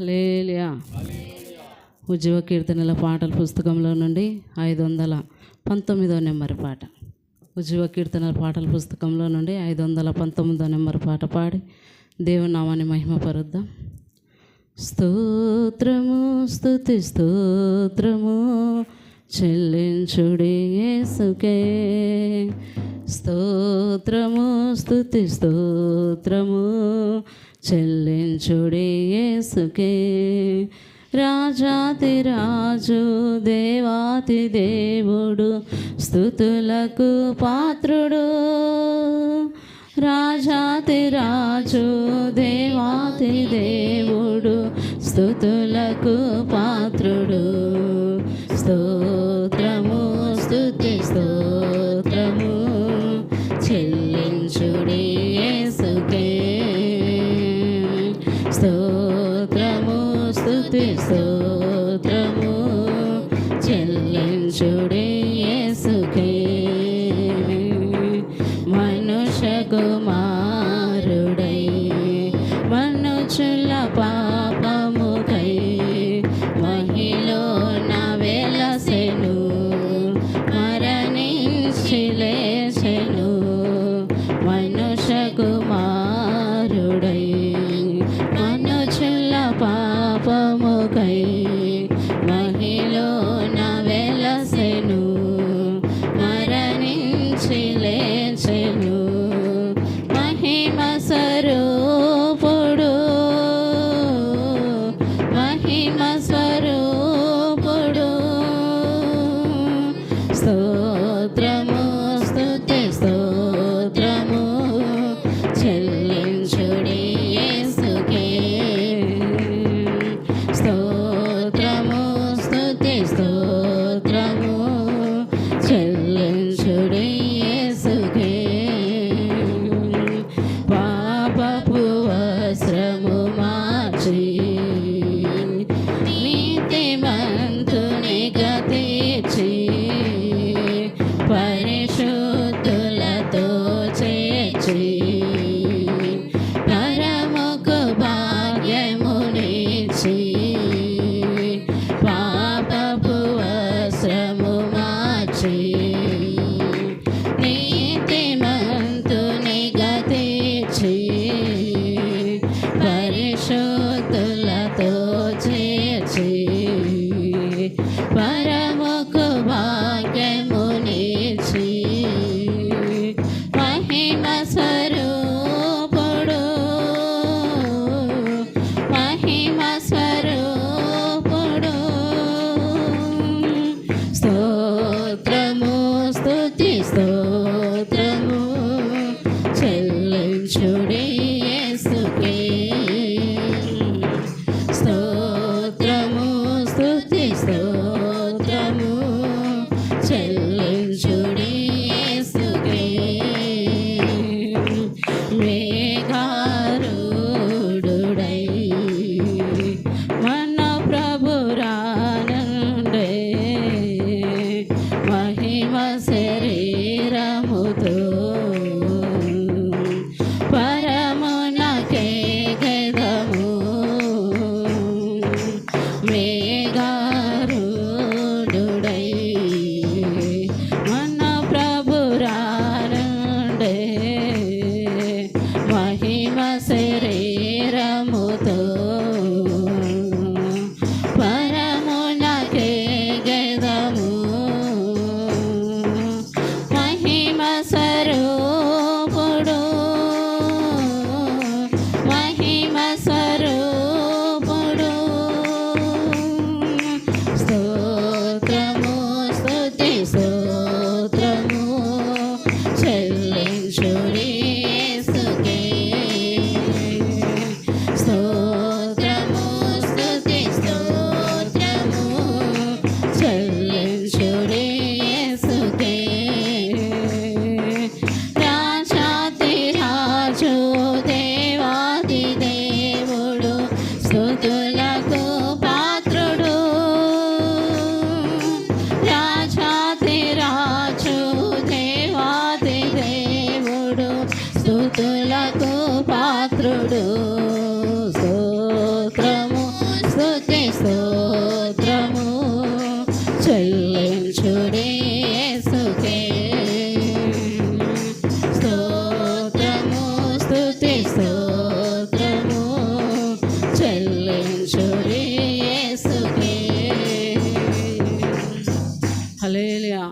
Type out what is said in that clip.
లేలియా ఉజ్జీవ కీర్తనల పాటల పుస్తకంలో నుండి ఐదు వందల పంతొమ్మిదో నెంబర్ పాట. ఉజ్జీవ కీర్తనల పాటల పుస్తకంలో నుండి ఐదు వందల పంతొమ్మిదో నెంబర్ పాట పాడి దేవుని నామాన్ని మహిమపరుద్దాం. స్తోత్రము స్తుతి స్తోత్రము చెల్లించుడి యేసుకే. స్తోత్రము స్తుతి స్తోత్రము చెల్లించుడి యేసుకే. రాజాతి రాజు దేవాతి దేవుడు స్థుతులకు పాత్రుడు. రాజాతి రాజు దేవాతి దేవుడు స్థుతులకు పాత్రుడు. స్తోత్రము స్థుతి స్తోత్రము చెల్లించుడే యేసుకే. మనుష్య కుమారుడే 对 వస్త్రము మార్చి పరిశుద్ధులతో స్తోత్రము స్తుతి స్తోత్రము. చెల్లించుడి యేసుకే. స్తోత్రము స్తుతి స్తోత్రము. చెల్లించుడి యేసుకే. హల్లెలూయా.